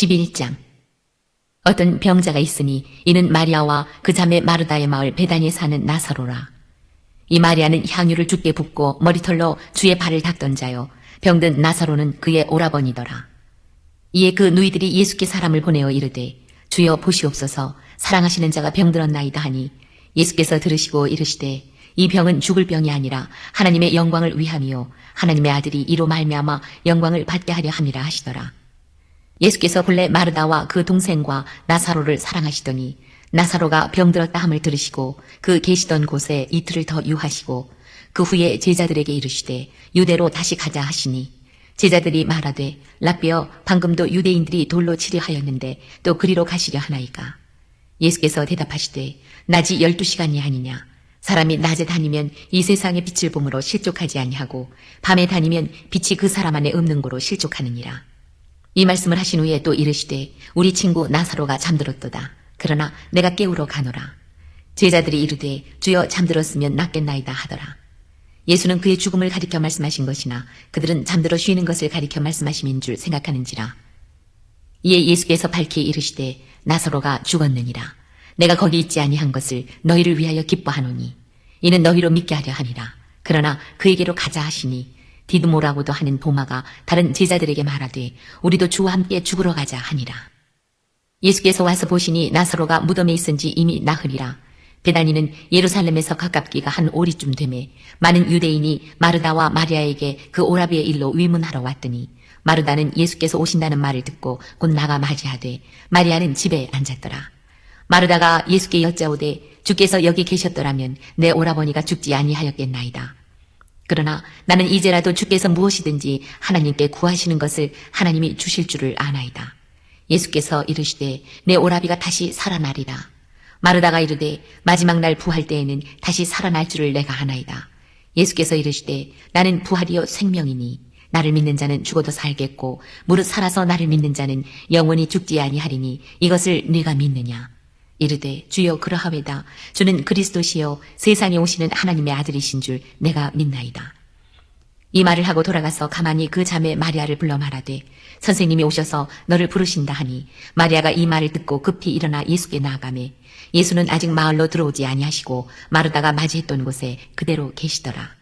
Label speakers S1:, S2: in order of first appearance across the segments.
S1: 11장 어떤 병자가 있으니 이는 마리아와 그 자매 마르다의 마을 베다니에 사는 나사로라. 이 마리아는 향유를 죽게 붓고 머리털로 주의 발을 닦던 자요. 병든 나사로는 그의 오라버니더라. 이에 그 누이들이 예수께 사람을 보내어 이르되 주여 보시옵소서 사랑하시는 자가 병들었나이다 하니 예수께서 들으시고 이르시되 이 병은 죽을 병이 아니라 하나님의 영광을 위함이요 하나님의 아들이 이로 말미암아 영광을 받게 하려 함이라 하시더라. 예수께서 본래 마르다와 그 동생과 나사로를 사랑하시더니 나사로가 병들었다 함을 들으시고 그 계시던 곳에 이틀을 더 유하시고 그 후에 제자들에게 이르시되 유대로 다시 가자 하시니 제자들이 말하되 라비어 방금도 유대인들이 돌로 치려 하였는데 또 그리로 가시려 하나이까? 예수께서 대답하시되 낮이 열두 시간이 아니냐? 사람이 낮에 다니면 이 세상의 빛을 봄으로 실족하지 아니하고 밤에 다니면 빛이 그 사람 안에 없는 거로 실족하느니라 이 말씀을 하신 후에 또 이르시되 우리 친구 나사로가 잠들었도다. 그러나 내가 깨우러 가노라. 제자들이 이르되 주여 잠들었으면 낫겠나이다 하더라. 예수는 그의 죽음을 가리켜 말씀하신 것이나 그들은 잠들어 쉬는 것을 가리켜 말씀하심인 줄 생각하는지라. 이에 예수께서 밝히 이르시되 나사로가 죽었느니라. 내가 거기 있지 아니한 것을 너희를 위하여 기뻐하노니 이는 너희로 믿게 하려 하니라. 그러나 그에게로 가자 하시니 디드모라고도 하는 도마가 다른 제자들에게 말하되 우리도 주와 함께 죽으러 가자 하니라. 예수께서 와서 보시니 나사로가 무덤에 있은지 이미 나흘이라. 베다니는 예루살렘에서 가깝기가 한 오리쯤 되매 많은 유대인이 마르다와 마리아에게 그 오라비의 일로 위문하러 왔더니 마르다는 예수께서 오신다는 말을 듣고 곧 나가 맞이하되 마리아는 집에 앉았더라. 마르다가 예수께 여짜오되 주께서 여기 계셨더라면 내 오라버니가 죽지 아니하였겠나이다. 그러나 나는 이제라도 주께서 무엇이든지 하나님께 구하시는 것을 하나님이 주실 줄을 아나이다. 예수께서 이르시되 내 오라비가 다시 살아나리라. 마르다가 이르되 마지막 날 부활 때에는 다시 살아날 줄을 내가 아나이다. 예수께서 이르시되 나는 부활이요 생명이니 나를 믿는 자는 죽어도 살겠고 무릇 살아서 나를 믿는 자는 영원히 죽지 아니하리니 이것을 네가 믿느냐. 이르되 주여 그러하외다. 주는 그리스도시여 세상에 오시는 하나님의 아들이신 줄 내가 믿나이다. 이 말을 하고 돌아가서 가만히 그 자매 마리아를 불러 말하되 선생님이 오셔서 너를 부르신다 하니 마리아가 이 말을 듣고 급히 일어나 예수께 나아가매 예수는 아직 마을로 들어오지 아니하시고 마르다가 맞이했던 곳에 그대로 계시더라.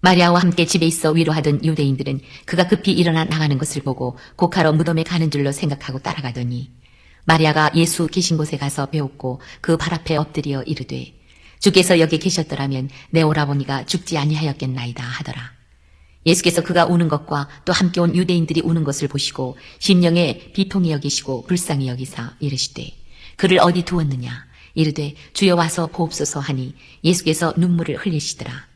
S1: 마리아와 함께 집에 있어 위로하던 유대인들은 그가 급히 일어나 나가는 것을 보고 곡하러 무덤에 가는 줄로 생각하고 따라가더니 마리아가 예수 계신 곳에 가서 배웠고 그 발 앞에 엎드려 이르되 주께서 여기 계셨더라면 내 오라버니가 죽지 아니하였겠나이다 하더라. 예수께서 그가 우는 것과 또 함께 온 유대인들이 우는 것을 보시고 심령에 비통히 여기시고 불쌍히 여기사 이르시되 그를 어디 두었느냐 이르되 주여 와서 보옵소서 하니 예수께서 눈물을 흘리시더라.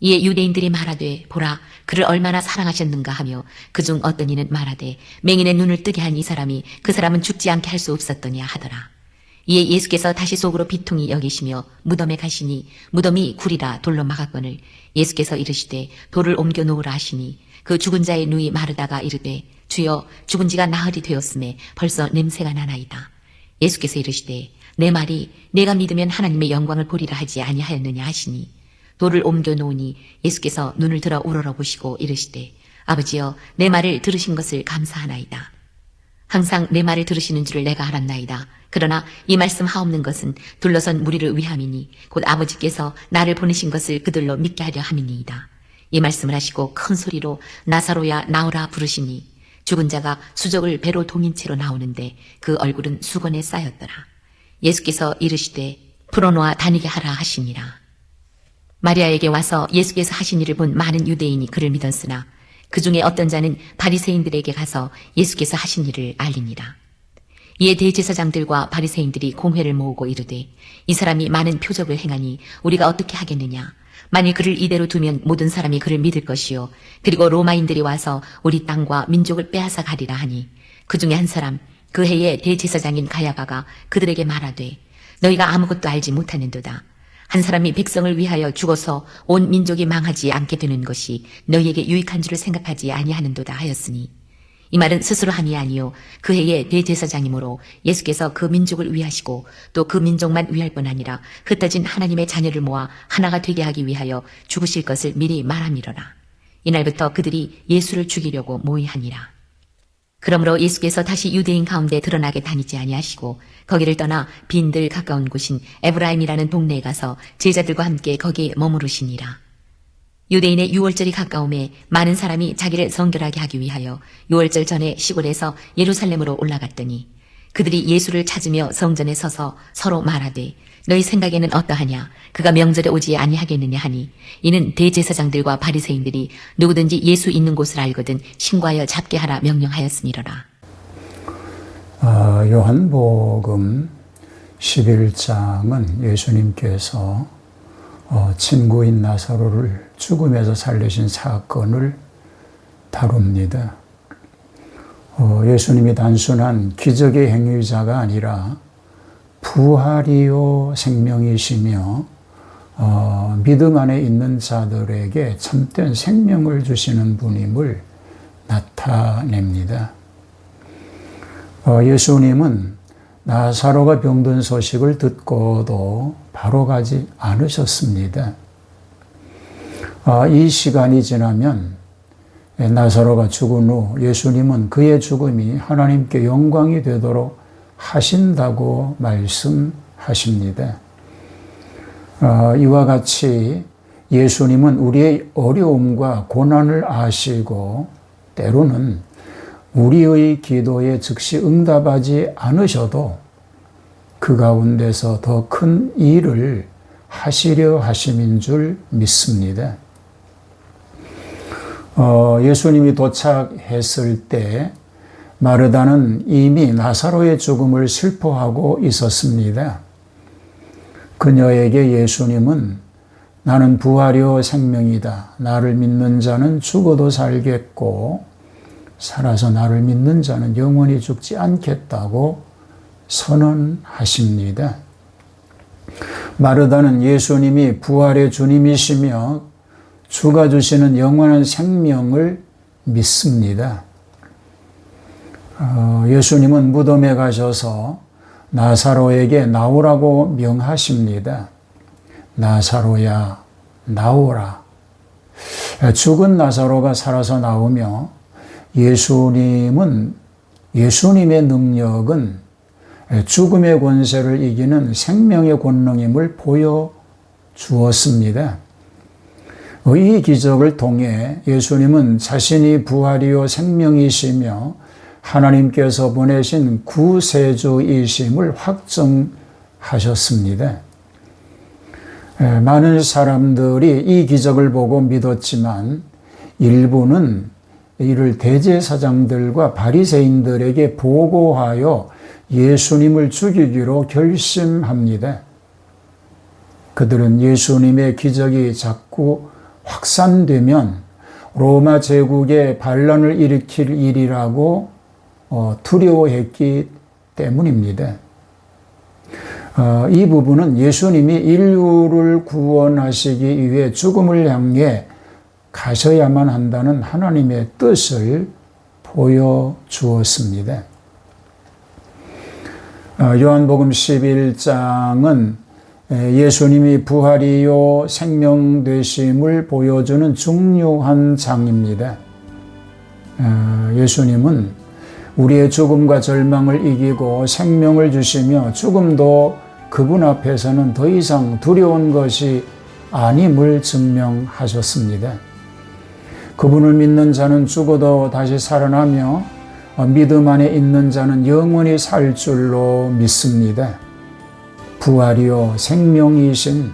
S1: 이에 유대인들이 말하되 보라 그를 얼마나 사랑하셨는가 하며 그중 어떤 이는 말하되 맹인의 눈을 뜨게 한 이 사람이 그 사람은 죽지 않게 할 수 없었더냐 하더라. 이에 예수께서 다시 속으로 비통히 여기시며 무덤에 가시니 무덤이 굴이라 돌로 막았거늘 예수께서 이르시되 돌을 옮겨 놓으라 하시니 그 죽은 자의 누이 마르다가 이르되 주여 죽은 지가 나흘이 되었음에 벌써 냄새가 나나이다. 예수께서 이르시되 내 말이 내가 믿으면 하나님의 영광을 보리라 하지 아니하였느냐 하시니 돌을 옮겨 놓으니 예수께서 눈을 들어 우러러 보시고 이르시되 아버지여 내 말을 들으신 것을 감사하나이다. 항상 내 말을 들으시는 줄을 내가 알았나이다. 그러나 이 말씀 하옵는 것은 둘러선 무리를 위함이니 곧 아버지께서 나를 보내신 것을 그들로 믿게 하려 함이니이다. 이 말씀을 하시고 큰 소리로 나사로야 나오라 부르시니 죽은 자가 수족을 배로 동인 채로 나오는데 그 얼굴은 수건에 쌓였더라. 예수께서 이르시되 풀어놓아 다니게 하라 하시니라. 마리아에게 와서 예수께서 하신 일을 본 많은 유대인이 그를 믿었으나 그 중에 어떤 자는 바리새인들에게 가서 예수께서 하신 일을 알리니라. 이에 대제사장들과 바리새인들이 공회를 모으고 이르되 이 사람이 많은 표적을 행하니 우리가 어떻게 하겠느냐? 만일 그를 이대로 두면 모든 사람이 그를 믿을 것이요. 그리고 로마인들이 와서 우리 땅과 민족을 빼앗아 가리라 하니 그 중에 한 사람 그 해에 대제사장인 가야바가 그들에게 말하되 너희가 아무것도 알지 못하는도다 한 사람이 백성을 위하여 죽어서 온 민족이 망하지 않게 되는 것이 너희에게 유익한 줄을 생각하지 아니하는도다 하였으니 이 말은 스스로 함이 아니요 그 해의 대제사장이므로 예수께서 그 민족을 위하시고 또 그 민족만 위할 뿐 아니라 흩어진 하나님의 자녀를 모아 하나가 되게 하기 위하여 죽으실 것을 미리 말함이로라 이날부터 그들이 예수를 죽이려고 모의하니라 그러므로 예수께서 다시 유대인 가운데 드러나게 다니지 아니하시고 거기를 떠나 빈들 가까운 곳인 에브라임이라는 동네에 가서 제자들과 함께 거기에 머무르시니라. 유대인의 유월절이 가까움에 많은 사람이 자기를 성결하게 하기 위하여 유월절 전에 시골에서 예루살렘으로 올라갔더니 그들이 예수를 찾으며 성전에 서서 서로 말하되 너희 생각에는 어떠하냐? 그가 명절에 오지 아니하겠느냐 하니? 이는 대제사장들과 바리새인들이 누구든지 예수 있는 곳을 알거든 신고하여 잡게 하라 명령하였음이로라.
S2: 아, 요한복음 11장은 예수님께서 어, 친구인 나사로를 죽음에서 살리신 사건을 다룹니다. 어, 예수님이 단순한 기적의 행위자가 아니라 부활이요 생명이시며 어, 믿음 안에 있는 자들에게 참된 생명을 주시는 분임을 나타냅니다. 어, 예수님은 나사로가 병든 소식을 듣고도 바로 가지 않으셨습니다. 아, 이 시간이 지나면 나사로가 죽은 후 예수님은 그의 죽음이 하나님께 영광이 되도록 하신다고 말씀하십니다. 아, 이와 같이 예수님은 우리의 어려움과 고난을 아시고 때로는 우리의 기도에 즉시 응답하지 않으셔도 그 가운데서 더 큰 일을 하시려 하심인 줄 믿습니다. 어, 예수님이 도착했을 때 마르다는 이미 나사로의 죽음을 슬퍼하고 있었습니다. 그녀에게 예수님은 나는 부활이요 생명이다. 나를 믿는 자는 죽어도 살겠고 살아서 나를 믿는 자는 영원히 죽지 않겠다고 선언하십니다. 마르다는 예수님이 부활의 주님이시며 주가 주시는 영원한 생명을 믿습니다. 어, 예수님은 무덤에 가셔서 나사로에게 나오라고 명하십니다. 나사로야, 나오라. 죽은 나사로가 살아서 나오며 예수님은 예수님의 능력은 죽음의 권세를 이기는 생명의 권능임을 보여 주었습니다. 이 기적을 통해 예수님은 자신이 부활이요 생명이시며 하나님께서 보내신 구세주이심을 확정하셨습니다. 많은 사람들이 이 기적을 보고 믿었지만 일부는 이를 대제사장들과 바리새인들에게 보고하여 예수님을 죽이기로 결심합니다. 그들은 예수님의 기적이 자꾸 확산되면 로마 제국에 반란을 일으킬 일이라고 어, 두려워했기 때문입니다. 어, 이 부분은 예수님이 인류를 구원하시기 위해 죽음을 향해 가셔야만 한다는 하나님의 뜻을 보여주었습니다. 어, 요한복음 11장은 예수님이 부활이요 생명 되심을 보여주는 중요한 장입니다. 어, 예수님은 우리의 죽음과 절망을 이기고 생명을 주시며 죽음도 그분 앞에서는 더 이상 두려운 것이 아님을 증명하셨습니다. 그분을 믿는 자는 죽어도 다시 살아나며 믿음 안에 있는 자는 영원히 살 줄로 믿습니다. 부활이요 생명이신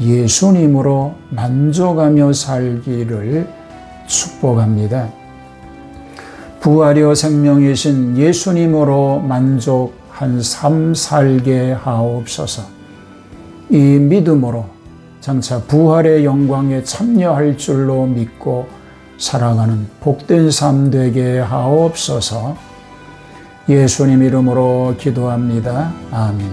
S2: 예수님으로 만족하며 살기를 축복합니다. 부활이요 생명이신 예수님으로 만족한 삶 살게 하옵소서. 이 믿음으로 장차 부활의 영광에 참여할 줄로 믿고 살아가는 복된 삶 되게 하옵소서 예수님 이름으로 기도합니다. 아멘.